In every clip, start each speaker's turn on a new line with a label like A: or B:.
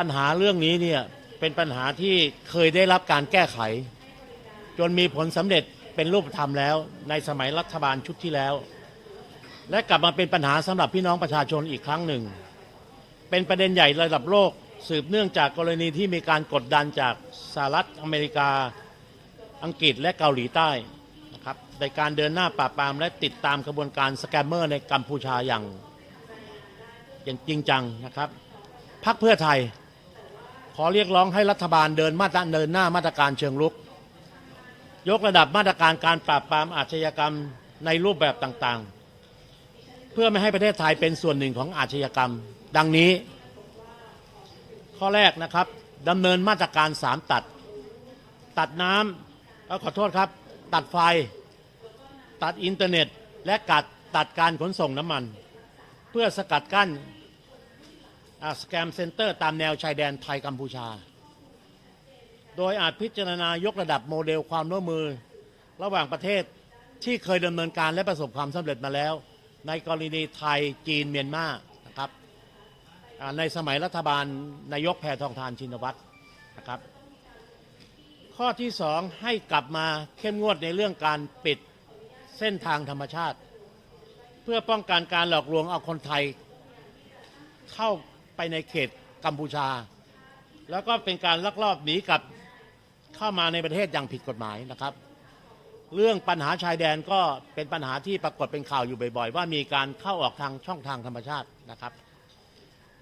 A: ปัญหาเรื่องนี้เนี่ยเป็นปัญหาที่เคยได้รับการแก้ไข จนมีผลสำเร็จเป็นรูปธรรมแล้วในสมัยรัฐบาลชุดที่แล้ว และกลับมาเป็นปัญหาสำหรับพี่น้องประชาชนอีกครั้งหนึ่ง เป็นประเด็นใหญ่ระดับโลกสืบเนื่องจากกรณีที่มีการกดดันจากสหรัฐอเมริกา อังกฤษและเกาหลีใต้นะครับในการเดินหน้าปราบปรามและติดตามกระบวนการสแกมเมอร์ในกัมพูชาอย่างอย่างจริงจังนะครับพรรคเพื่อไทย ขอเรียกร้องให้รัฐบาลเดินมาตรเดินหน้ามาตรการเชิงรุก ยกระดับมาตรการการปราบปรามอาชญากรรมในรูปแบบต่างๆ เพื่อไม่ให้ประเทศไทยเป็นส่วนหนึ่งของอาชญากรรม ดังนี้ ข้อแรกนะครับดำเนินมาตรการ3ตัด ตัดน้ำเอ่อขอโทษครับ ตัดไฟ ตัดอินเทอร์เน็ต และกัดตัดการขนส่งน้ำมัน เพื่อสกัดกั้น สแกมเซ็นเตอร์ตามแนวชายแดนไทยกัมพูชา โดยอาจพิจารณายกระดับโมเดลความร่วมมือ ระหว่างประเทศที่เคยดำเนินการและประสบความสำเร็จมาแล้ว ในกรณีไทยจีนเมียนมานะครับในสมัยรัฐบาลนายกแพทองทานชินวัตรนะครับ ข้อที่สองให้กลับมาเข้มงวดในเรื่องการปิดเส้นทางธรรมชาติ เพื่อป้องกันการหลอกลวงเอาคนไทยเข้า ในเขตกัมพูชา แล้วก็เป็นการลักลอบหนีกลับเข้ามาในประเทศอย่างผิดกฎหมายนะครับ เรื่องปัญหาชายแดนก็เป็นปัญหาที่ปรากฏเป็นข่าวอยู่บ่อยๆ ว่ามีการเข้าออกทางช่องทางธรรมชาตินะครับ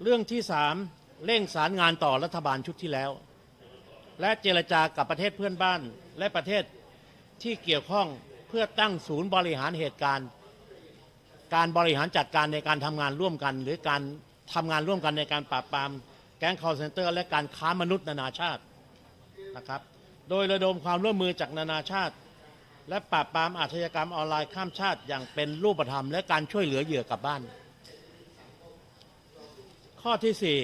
A: เรื่องที่สามเร่งสารงานต่อรัฐบาลชุดที่แล้ว และเจรจากับประเทศเพื่อนบ้านและประเทศที่เกี่ยวข้องเพื่อตั้งศูนย์บริหารเหตุการณ์ การบริหารจัดการในการทำงานร่วมกัน หรือการ ทำงานร่วมกันในการปราบปรามแก๊ง call center และการค้ามนุษย์นานาชาตินะครับ โดยระดมความร่วมมือจากนานาชาติ และปราบปรามอาชญากรรมออนไลน์ข้ามชาติอย่างเป็นรูปธรรม และการช่วยเหลือเหยื่อกลับบ้าน ข้อที่สี่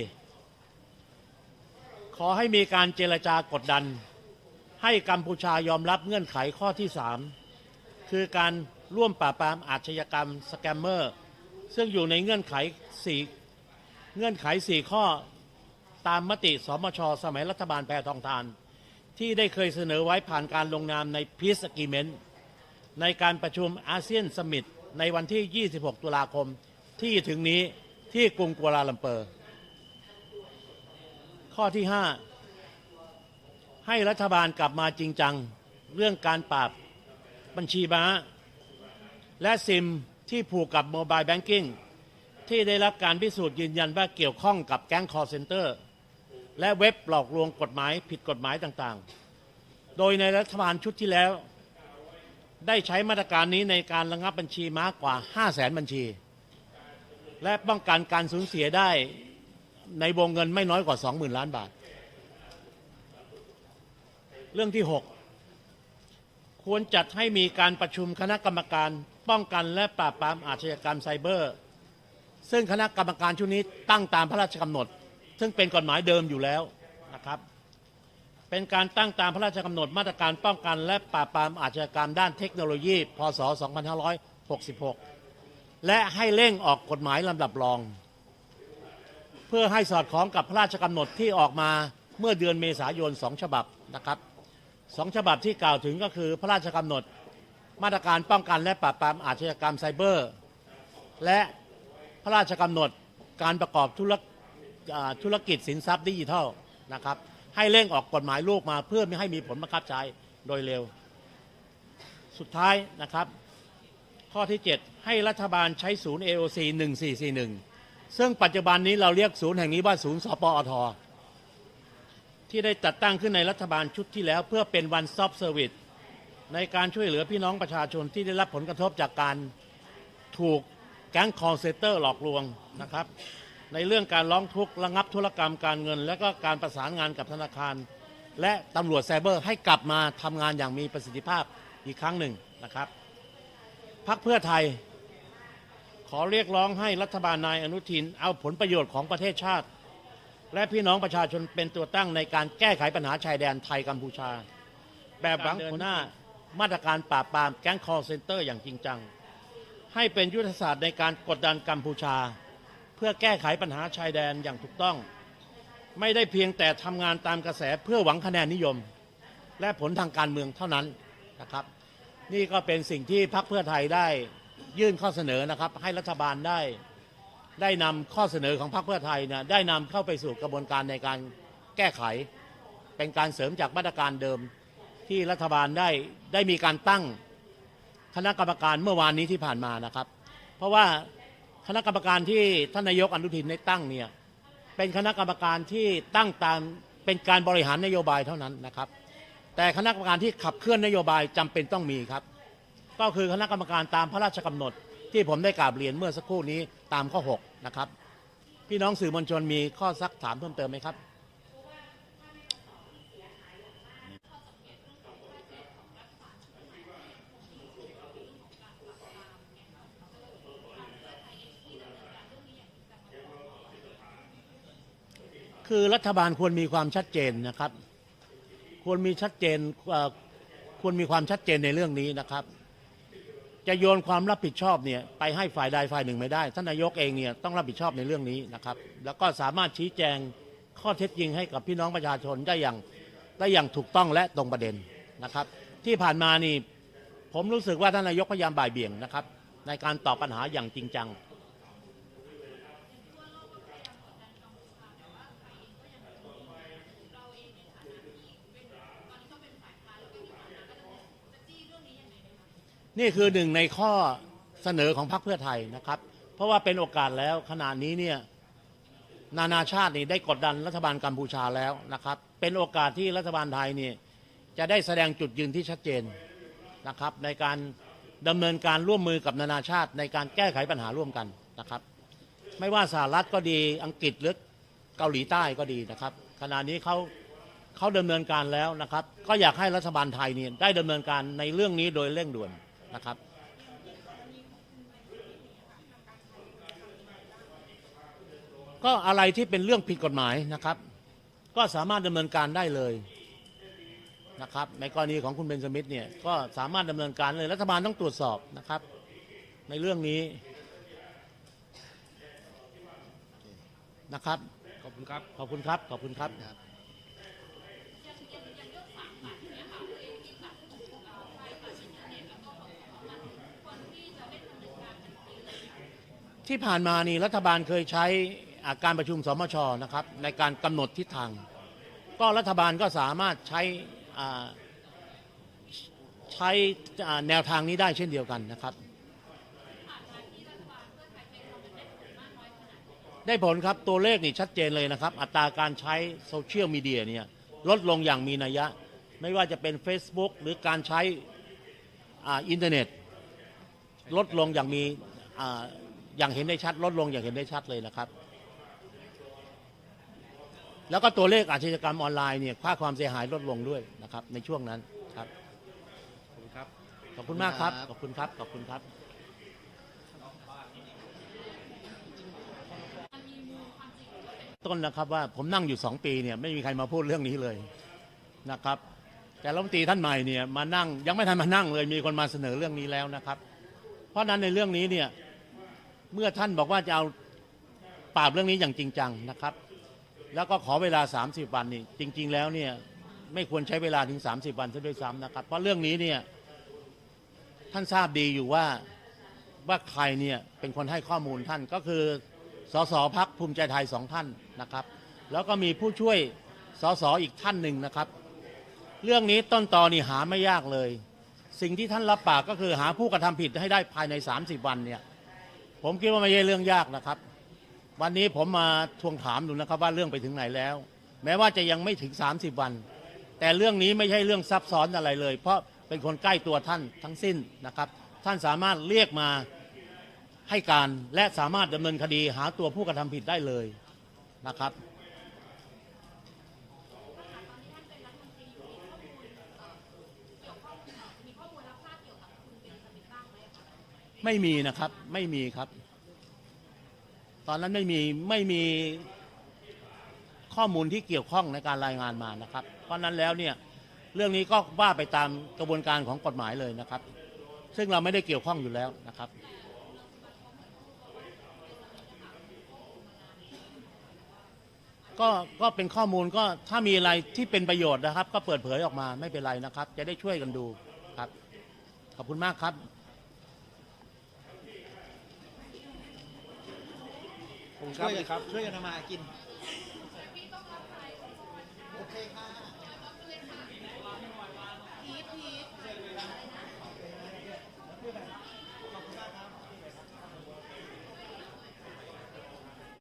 A: ขอให้มีการเจรจากดดัน ให้กัมพูชายอมรับเงื่อนไขข้อที่สามคือการร่วมปราบปรามอาชญากรรมสแกมเมอร์ซึ่งอยู่ในเงื่อนไขสี่ เงื่อนไขสี่ข้อตามมติสมช สมัยรัฐบาลแพทองทาน ที่ได้เคยเสนอไว้ผ่านการลงนามใน Peace Agreement ในการประชุมอาเซียนสมิตในวันที่ 26 ตุลาคมที่ถึงนี้ที่กรุงกัวลาลัมเปอร์ ข้อที่ 5 ให้รัฐบาลกลับมาจริงจัง เรื่องการปราบบัญชีม้า และซิมที่ผูกกับโมบายแบงกิ้ง ที่ได้รับการพิสูจน์ยืนยันว่าเกี่ยวข้องกับแก๊งคอร์เซนเตอร์ และเว็บหลอกลวงกฎหมายผิดกฎหมายต่างๆ โดยในรัฐบาลชุดที่แล้ว ได้ใช้มาตรการนี้ในการระงับบัญชีม้ากว่า 5 0 0แสนบัญชี และป้องกันการสูญเสียได้ในวงเงินไม่น้อยกว่า 20,000 ล้านบาท เรื่องที่ 6 ควรจัดให้มีการประชุมคณะกรรมการ ป้องกันและปราบปรามอาชญากรรมไซเบอร์ ซึ่งคณะกรรมการชุดนี้ตั้งตามพระราชกำหนด ซึ่งเป็นกฎหมายเดิมอยู่แล้วนะครับ เป็นการตั้งตามพระราชกำหนดมาตรการป้องกัน และปราบปรามอาชญากรรมด้านเทคโนโลยี พศ 2566 และให้เร่งออกกฎหมายลำดับรอง เพื่อให้สอดคล้องกับพระราชกำหนดที่ออกมาเมื่อเดือนเมษายนสองฉบับนะครับสองฉบับที่กล่าวถึงก็คือพระราชกำหนด มาตรการป้องกันและปราบปรามอาชญากรรมไซเบอร์ และ ระราชกำหนดการประกอบธุรธุรกิจสินทรัพย์ดิจิทัลนะครับให้เร่งออกกฎหมายลูกมาเพื่อไม่ให้มีผลบังคับใช้โดยเร็ว สุดท้ายนะครับ ข้อที่ 7 ให้รัฐบาลใช้ศูนย์ AOC 1441 ซึ่งปัจจุบันนี้เราเรียกศูนย์แห่งนี้ว่าศูนย์สปอทที่ได้จัดตั้งขึ้นในรัฐบาลชุดที่แล้ว เพื่อเป็น one stop service ในการช่วยเหลือพี่น้องประชาชนที่ได้รับผลกระทบจากการถูก แก๊งคอร์เซเตอร์หลอกลวงนะครับ ในเรื่องการร้องทุกข์ระงับธุรกรรมการเงิน และก็การประสานงานกับธนาคาร และตำรวจไซเบอร์ให้กลับมาทำงานอย่างมีประสิทธิภาพอีกครั้งหนึ่งนะครับพักเพื่อไทย ขอเรียกร้องให้รัฐบาลนายอนุทิน เอาผลประโยชน์ของประเทศชาติ และพี่น้องประชาชนเป็นตัวตั้งในการแก้ไขปัญหาชายแดนไทยกัมพูชา แบบหวังหัวหน้ามาตรการปราบปรามแก๊งคอร์เซนเตอร์อย่างจริงจัง ให้เป็นยุทธศาสตร์ในการกดดันกัมพูชา เพื่อแก้ไขปัญหาชายแดนอย่างถูกต้อง ไม่ได้เพียงแต่ทำงานตามกระแสเพื่อหวังคะแนนนิยม และผลทางการเมืองเท่านั้นนะครับ นี่ก็เป็นสิ่งที่พรรคเพื่อไทยได้ยื่นข้อเสนอนะครับ ให้รัฐบาลได้ได้นำข้อเสนอของพรรคเพื่อไทยเนี่ยได้นำเข้าไปสู่กระบวนการในการแก้ไข เป็นการเสริมจากมาตรการเดิมที่รัฐบาลได้ได้มีการตั้ง คณะกรรมการเมื่อวานนี้ที่ผ่านมานะครับ เพราะว่าคณะกรรมการที่ท่านนายกอนุทินได้ตั้งเนี่ยเป็นคณะกรรมการที่ตั้งตามเป็นการบริหารนโยบายเท่านั้นนะครับ แต่คณะกรรมการที่ขับเคลื่อนนโยบายจำเป็นต้องมีครับ ก็คือคณะกรรมการตามพระราชกำหนด ที่ผมได้กราบเรียนเมื่อสักครู่นี้ตามข้อ 6 นะครับ พี่น้องสื่อมวลชนมีข้อซักถามเพิ่มเติมไหมครับ คือรัฐบาลควรมีความชัดเจนนะครับ ควรมีชัดเจนควรมีความชัดเจนในเรื่องนี้นะครับ จะโยนความรับผิดชอบเนี่ยไปให้ฝ่ายใดฝ่ายหนึ่งไม่ได้ท่านนายกเองเนี่ยต้องรับผิดชอบในเรื่องนี้นะครับ แล้วก็สามารถชี้แจงข้อเท็จจริงให้กับพี่น้องประชาชนได้อย่างได้อย่างถูกต้องและตรงประเด็นนะครับ ที่ผ่านมานี่ผมรู้สึกว่าท่านนายกพยายามบ่ายเบี่ยงนะครับ ในการตอบปัญหาอย่างจริงจัง นี่คือหนึ่งในข้อเสนอของพรรคเพื่อไทยนะครับ เพราะว่าเป็นโอกาสแล้วขณะนี้เนี่ยนานาชาตินี่ได้กดดันรัฐบาลกัมพูชาแล้วนะครับ เป็นโอกาสที่รัฐบาลไทยนี่จะได้แสดงจุดยืนที่ชัดเจนนะครับ ในการดำเนินการร่วมมือกับนานาชาติในการแก้ไขปัญหาร่วมกันนะครับ ไม่ว่าสหรัฐก็ดีอังกฤษหรือเกาหลีใต้ก็ดีนะครับ ขณะนี้เขาเขาดำเนินการแล้วนะครับ ก็อยากให้รัฐบาลไทยเนี่ยได้ดำเนินการในเรื่องนี้โดยเร่งด่วน นะครับ ก็อะไรที่เป็นเรื่องผิดกฎหมายนะครับ ก็สามารถดำเนินการได้เลยนะครับในกรณีของคุณเบนสมิธเนี่ยก็สามารถดำเนินการเลยรัฐบาลต้องตรวจสอบนะครับ ในเรื่องนี้นะครับ
B: ขอบคุณครับ
A: ขอบคุณครับ ขอบคุณครับ ที่ผ่านมานี่รัฐบาลเคยใช้การประชุมสมชนะครับในการกำหนดทิศทาง ก็รัฐบาลก็สามารถใช้ใช้แนวทางนี้ได้เช่นเดียวกันนะครับ ได้ผลครับตัวเลขนี่ชัดเจนเลยนะครับ อัตราการใช้โซเชียลมีเดียเนี่ยลดลงอย่างมีนัยยะไม่ว่าจะเป็น Facebook หรือการใช้อินเทอร์เน็ต ลดลงอย่างมี อ่าอย่างเห็นได้ชัดลดลงอย่างเห็นได้ชัดเลยนะครับ แล้วก็ตัวเลขอาชญากรรมออนไลน์เนี่ยค่าความเสียหายลดลงด้วยนะครับ ในช่วงนั้นครับ
B: ขอบคุณครับ
A: ขอบคุณมากครับขอบคุณครับขอบคุณครับต้นนะครับว่าผมนั่งอยู่สองปีเนี่ยไม่มีใครมาพูดเรื่องนี้เลยนะครับ แต่รัฐมนตรีท่านใหม่เนี่ยมานั่งยังไม่ทันมานั่งเลยมีคนมาเสนอเรื่องนี้แล้วนะครับ เพราะฉะนั้นในเรื่องนี้เนี่ย เมื่อท่านบอกว่าจะเอาปราบเรื่องนี้อย่างจริงจังนะครับ แล้วก็ขอเวลา 30 วันนี่จริง ๆ แล้วเนี่ยไม่ควรใช้เวลาถึง 30 วันซะด้วยซ้ำนะครับ เพราะเรื่องนี้เนี่ยท่านทราบดีอยู่ว่าว่าใครเนี่ยเป็นคนให้ข้อมูลท่านก็คือสสพักภูมิใจไทยสองท่านนะครับ แล้วก็มีผู้ช่วยสสอีกท่านหนึ่งนะครับ เรื่องนี้ต้นตอนี่หาไม่ยากเลย สิ่งที่ท่านรับปากก็คือหาผู้กระทำผิดให้ได้ภายใน 30 วันเนี่ย ผมคิดว่าไม่ใช่เรื่องยากนะครับ วันนี้ผมมาทวงถามดูนะครับว่าเรื่องไปถึงไหนแล้ว แม้ว่าจะยังไม่ถึง 30 วัน แต่เรื่องนี้ไม่ใช่เรื่องซับซ้อนอะไรเลย เพราะเป็นคนใกล้ตัวท่านทั้งสิ้นนะครับ ท่านสามารถเรียกมาให้การและสามารถดำเนินคดีหาตัวผู้กระทำผิดได้เลยนะครับ ไม่มีนะครับ ไม่มีครับ ตอนนั้นไม่มีไม่มีข้อมูลที่เกี่ยวข้องในการรายงานมานะครับ เพราะนั้นแล้วเนี่ยเรื่องนี้ก็ว่าไปตามกระบวนการของกฎหมายเลยนะครับ ซึ่งเราไม่ได้เกี่ยวข้องอยู่แล้วนะครับก็ก็เป็นข้อมูลก็ถ้ามีอะไรที่เป็นประโยชน์นะครับ ก็เปิดเผยออกมาไม่เป็นไรนะครับ จะได้ช่วยกันดูครับ ขอบคุณมากครับ
B: ช่วยครับช่วยกันำมากิน